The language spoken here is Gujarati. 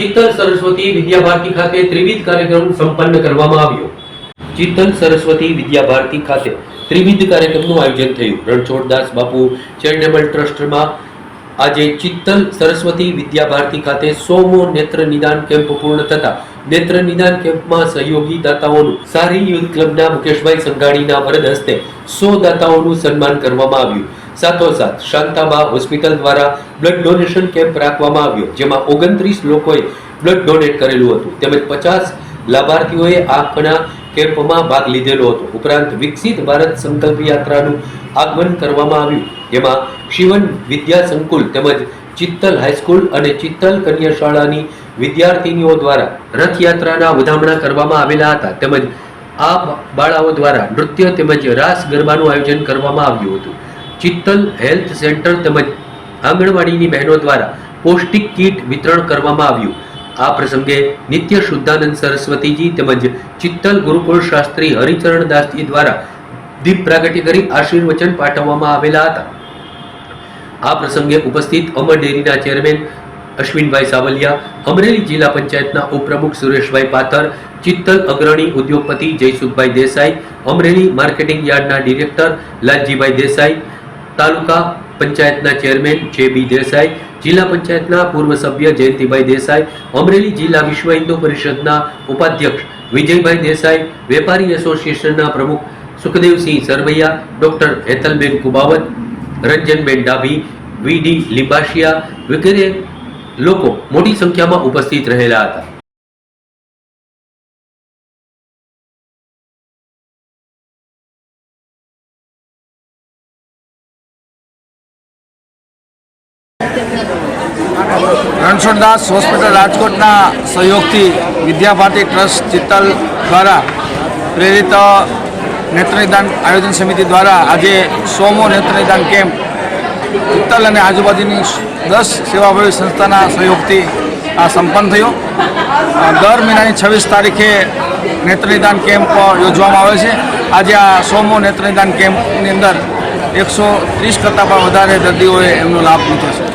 ચિત્તલ સરસ્વતી વિદ્યાભારતી ખાતે ત્રિવિધ કાર્યક્રમ સંપન્ન કરવામાં આવ્યો. ચિત્તલ સરસ્વતી વિદ્યાભારતી ખાતે ત્રિવિધ કાર્યક્રમનું આયોજન થયું. રણછોડદાસ બાપુ ચેરિટેબલ ટ્રસ્ટમાં આજે ચિત્તલ સરસ્વતી વિદ્યાભારતી ખાતે સોમો નેત્ર નિદાન કેમ્પ પૂર્ણ થતા નેત્ર નિદાન કેમ્પમાં સહયોગી દાતાઓનું સારી યુથ ક્લબના મુકેશભાઈ સંઘાણીના વરદ હસ્તે સો દાતાઓનું સન્માન કરવામાં આવ્યું. સાથોસાથ શાંતાબા હોસ્પિટલ દ્વારા બ્લડ ડોનેશન કેમ્પ રાખવામાં આવ્યો, જેમાં ઓગણત્રીસ લોકોએ બ્લડ ડોનેટ કરેલું હતું. તેમજ પચાસ લાભાર્થીઓએ આંખના કેમ્પમાં ભાગ લીધેલો હતો. ઉપરાંત વિકસિત ભારત સંકલ્પ યાત્રાનું આગમન કરવામાં આવ્યું, જેમાં શિવન વિદ્યા સંકુલ તેમજ ચિત્તલ હાઈસ્કૂલ અને ચિત્તલ કન્યા શાળાની વિદ્યાર્થીનીઓ દ્વારા રથયાત્રાના વધામણા કરવામાં આવેલા હતા. તેમજ આ બાળાઓ દ્વારા નૃત્ય તેમજ રાસ ગરબાનું આયોજન કરવામાં આવ્યું હતું. ચિત્તલ હેલ્થ સેન્ટર તેમજ આંગણવાડીની બહેનો દ્વારા પૌષ્ટિક કીટ વિતરણ કરવામાં આવ્યું. આ પ્રસંગે નિત્ય શુદ્ધાનંદ સરસ્વતીજી તેમજ ચિત્તલ ગુરુકુળ શાસ્ત્રી હરિચરણ દાસજી દ્વારા દીપ પ્રાગટ્ય કરી આશીર્વચન પાઠવવામાં આવેલા હતા. આ પ્રસંગે ઉપસ્થિત અમર ડેરીના ચેરમેન અશ્વિનભાઈ સાવલિયા, અમરેલી જિલ્લા પંચાયતના ઉપપ્રમુખ સુરેશભાઈ પાથર, ચિત્તલ અગ્રણી ઉદ્યોગપતિ જયસુખભાઈ દેસાઈ, અમરેલી માર્કેટિંગ યાર્ડના ડિરેક્ટર લાલજીભાઈ દેસાઈ તાલુકા પંચાયતના ચેરમેન જે બી દેસાઈ, જિલ્લા પંચાયતના પૂર્વ સભ્ય જયંતિભાઈ દેસાઈ, અમરેલી જિલ્લા વિશ્વ હિન્દુ પરિષદના ઉપાધ્યક્ષ વિજયભાઈ દેસાઈ, વેપારી એસોસિએશનના પ્રમુખ Sukhdevsinh Sarvaiya, doctor Hetalben Kubavat, Ranjanben Dabhi V D Libashiya વગેરે લોકો મોટી સંખ્યામાં ઉપસ્થિત રહેલા હતા. રણછોડદાસ હોસ્પિટલ રાજકોટના સહયોગથી વિદ્યાભારતી ટ્રસ્ટ ચિત્તલ દ્વારા પ્રેરિત નેત્રનિદાન આયોજન સમિતિ દ્વારા આજે સોમો નેત્રનિદાન કેમ્પ ચિત્તલ અને આજુબાજુની દસ સેવાભાવી સંસ્થાના સહયોગથી આ સંપન્ન થયો. દર મહિનાની છવ્વીસ તારીખે નેત્રનિદાન કેમ્પ યોજવામાં આવે છે. આજે આ સોમો નેત્રનિદાન કેમ્પની અંદર એકસો ત્રીસ કરતાં પણ વધારે દર્દીઓએ એમનો લાભ લીધો છે.